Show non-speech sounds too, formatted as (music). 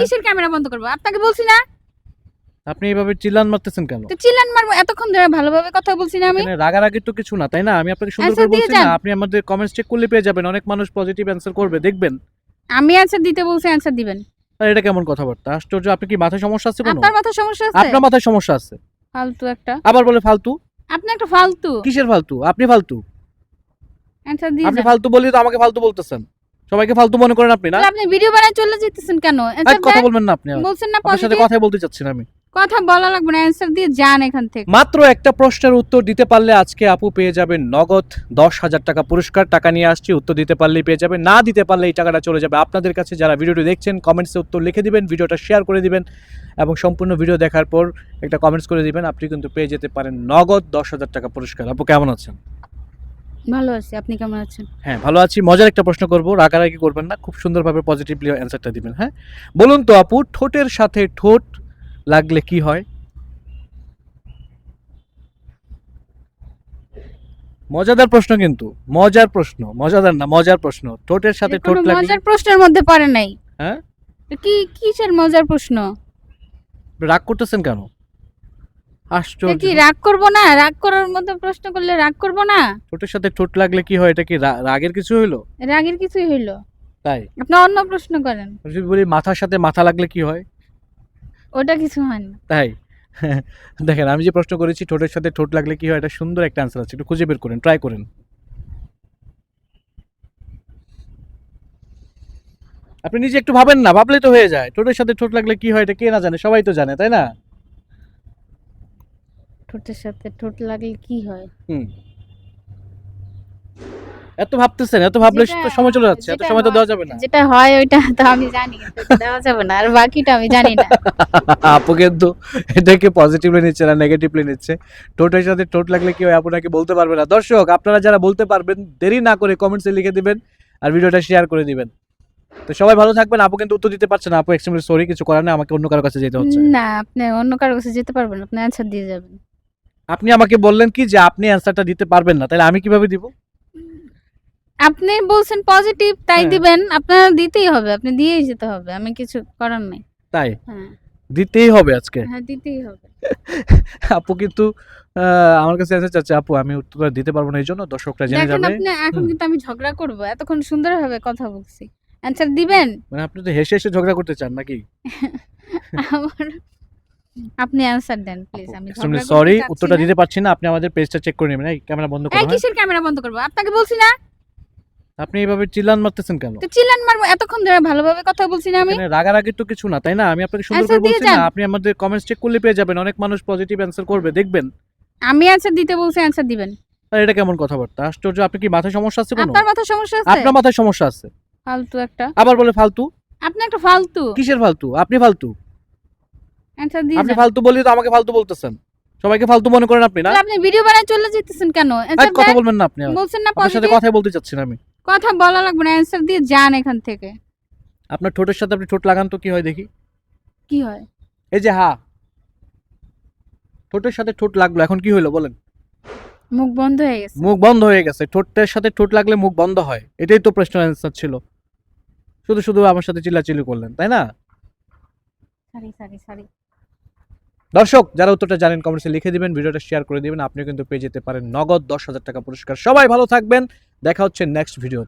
কিসের ক্যামেরা বন্ধ করব? আপনাকে বলছি না। আপনি এইভাবে চিল্লান মারতেছেন কেন? তো চিল্লান মারবো এতক্ষণ ধরে ভালোভাবে কথা বলছি না আমি। রাগারাগি তো কিছু না তাই না? আমি আপনাকে সুন্দর করে বলছি না আপনি আমাদের কমেন্টস চেক করলে পেয়ে যাবেন অনেক মানুষ পজিটিভ অ্যান্সার করবে দেখবেন। আমি অ্যান্সার দিতে বলছি অ্যান্সার দিবেন। আর এটা কেমন কথাবার্তা? আশ্চর্য আপনি কি মাথায় সমস্যা আছে কোনো? আপনার মাথা সমস্যা আছে? আপনার মাথায় সমস্যা আছে? ফালতু একটা। আবার বলে ফালতু? আপনি একটা ফালতু। কিসের ফালতু? আপনি ফালতু। অ্যান্সার দিয়ে আপনি ফালতু বললে তো আমাকে ফালতু বলতেছেন। সবাইকে ফালতু মনে করেন আপনি না? আপনি ভিডিও বানায় চলে যেতেছেন কেন? কথা বলবেন না আপনি বলছেন না আপনার সাথে কথাই বলতে চাচ্ছি না আমি। কথা বলা লাগবে না অ্যান্সার দিয়ে যান এখান থেকে। মাত্র একটা প্রশ্নের উত্তর দিতে পারলে আজকে আপু পেয়ে যাবেন নগদ দশ হাজার টাকা পুরস্কার টাকা নিয়ে আসছি উত্তর দিতে পারলেই পেয়ে যাবেন না দিতে পারলে এই টাকাটা চলে যাবে। আপনাদের কাছে যারা ভিডিওটি দেখছেন কমেন্টসে উত্তর লিখে দিবেন ভিডিওটা শেয়ার করে দিবেন এবং সম্পূর্ণ ভিডিও দেখার পর একটা কমেন্টস করে দিবেন আপনি কিন্তু পেয়ে যেতে পারেন নগদ দশ হাজার টাকা পুরস্কার। আপু কেমন আছেন? ভালো আছি আপনি কেমন আছেন? হ্যাঁ ভালো আছি। মজার একটা প্রশ্ন করব। রাগারাগি করবেন না খুব সুন্দরভাবে পজিটিভলি অ্যান্সারটা দিবেন হ্যাঁ? বলুন তো আপু ঠোঁটের সাথে ঠোঁট লাগলে কি হয়? মজাদার প্রশ্ন কিন্তু মজার প্রশ্ন মজাদার না মজার প্রশ্ন। ঠোঁটের সাথে ঠোঁট লাগলে মজার প্রশ্নের মধ্যে পড়ে নাই। হ্যাঁ? তো কি কিসের মজার প্রশ্ন? রাগ করতেছেন কেন? আশ্চর্য। কি রাগ করব না? রাগ করার মতো প্রশ্ন করলে রাগ করব না? ঠোঁটের সাথে ঠোঁট লাগলে কি হয়? এটা কি রা- রাগের কিছু হইল? রাগের কিছুই হইল। তাই? আপনি অন্য প্রশ্ন করেন। যদি বলি মাথার সাথে মাথা লাগলে কি হয়? ওটা কিছু হয় না। তাই? (laughs) দেখেন আমি যে প্রশ্ন করেছি ঠোঁটের সাথে ঠোঁট লাগলে কি হয়? এটা সুন্দর একটা অ্যান্সার আছে। একটু খুঁজে বের করেন ট্রাই করেন। আপনি নিজে একটু ভাবেন না ভাবলেই তো হয়ে যায়। ঠোঁটের সাথে ঠোঁট লাগলে কি হয়? এটা কে না জানে? সবাই তো জানে তাই না? ঠোঁটের সাথে ঠোঁট লাগলে কি হয়? হুম। এত ভাবতেছেন এত ভাবলে তো সময় চলে যাচ্ছে এত সময় তো দেওয়া যাবে না। যেটা হয় ওইটা তো আমি জানি দেওয়া যাবে না আর বাকিটা আমি জানি না। (laughs) আপু কিন্তু এটাকে পজিটিভলি নিচ্ছে না নেগেটিভলি নিচ্ছে। ঠোঁটের সাথে ঠোঁট লাগলে কি হয় আপনাকে বলতে পারবে না। দর্শক আপনারা যারা বলতে পারবেন দেরি না করে কমেন্টসে লিখে দিবেন আর ভিডিওটা শেয়ার করে দিবেন। তো সবাই ভালো থাকবেন আপু কিন্তু উত্তর দিতে পারছে না। আপু এক্সট্রিমলি সরি কিছু করার নেই আমাকে অন্য কারও কাছে যেতে হচ্ছে। না আপনি অন্য কারও কাছে যেতে পারবেন আপনি অ্যান্সার দিয়ে যাবেন। আপনি আমাকে বললেন কি যে আপনি অ্যান্সারটা দিতে পারবেন না তাহলে আমি কীভাবে দিব? আপনি বলছেন পজিটিভ তাই হ্যাঁ। দিবেন। আপনার দিতেই হবে আপনি দিয়েই যেতে হবে আমি কিছু করার নাই। তাই? হ্যাঁ। দিতেই হবে আজকে? হ্যাঁ দিতেই হবে। (laughs) আপু কিন্তু আহ, আমার কাছে অ্যান্সার চাচ্ছে আপু আমি উত্তর দিতে পারব না এই জন্য দর্শকরা জেনে দেখেন যাবে। আপনি এখন হুম। কিন্তু আমি ঝগড়া করব এতক্ষণ সুন্দরভাবে কথা বলছি। অ্যান্সার দিবেন? মানে আপনি তো হেসে হেসে ঝগড়া করতে চান নাকি? (laughs) আমার আপনি অ্যান্সার দেন প্লিজ আমি সরি উত্তরটা দিতে পারছি না আপনি আমাদের পেজটা চেক করে নেবেন এই ক্যামেরা বন্ধ করুন হ্যাঁ? কিসের ক্যামেরা বন্ধ করব? আপনাকে বলছি না? আপনি এইভাবে চিল্লান মারতেছেন কেন? তো চিল্লান মারবো এতক্ষণ ধরে ভালোভাবে কথা বলছি না আমি। রাগারাগি তো কিছু না তাই না? আমি আপনাকে সুন্দর করে বলছি না আপনি আমাদের কমেন্টস চেক করলে পেয়ে যাবেন অনেক মানুষ পজিটিভ অ্যান্সার করবে দেখবেন। আমি অ্যান্সার দিতে বলছি অ্যান্সার দিবেন। আর এটা কেমন কথাবার্তা? আশ্চর্য আপনি কি মাথায় সমস্যা আছে কোনো? আপনার মাথা সমস্যা আছে? আপনার মাথায় সমস্যা আছে। ফালতু একটা। আবার বলে ফালতু? আপনি একটা ফালতু। কিসের ফালতু? আপনি ফালতু? অ্যান্সার দিয়ে আপনি যান। ফালতু বললে তো আমাকে ফালতু বলতেছেন। সবাইকে ফালতু মনে করেন আপনি না? তাহলে আপনি ভিডিও বানায় চলে যেতেছেন কেন? আর অ্যান্সার কথা বলবেন না আপনি। বলছেন না আপনার সাথে পজিটিভ কথাই বলতে চাচ্ছি না আমি। কথা বলা লাগবে না অ্যান্সার দিয়ে যান এখান থেকে। আপনার ঠোঁটের সাথে আপনি ঠোঁট লাগান তো কি হয় দেখি? কি হয়? এই যে হা। ঠোঁটের সাথে ঠোঁট লাগল এখন কি হলো বলেন? মুখ বন্ধ হয়ে গেছে। মুখ বন্ধ হয়ে গেছে। ঠোঁটের সাথে ঠোঁট লাগলে মুখ বন্ধ হয়। এটাই তো প্রশ্ন অ্যান্সার ছিল। শুধু শুধু আমার সাথে চিল্লাচিল্লি করলেন তাই না? সরি সরি সরি দর্শক, যারা উত্তরটা জানেন কমেন্টসে লিখে দিবেন, ভিডিওটা শেয়ার করে দিবেন। আপনি কিন্তু পেয়ে যেতে পারেন নগদ দশ হাজার টাকা পুরস্কার। সবাই ভালো থাকবেন। দেখা হচ্ছে নেক্সট ভিডিও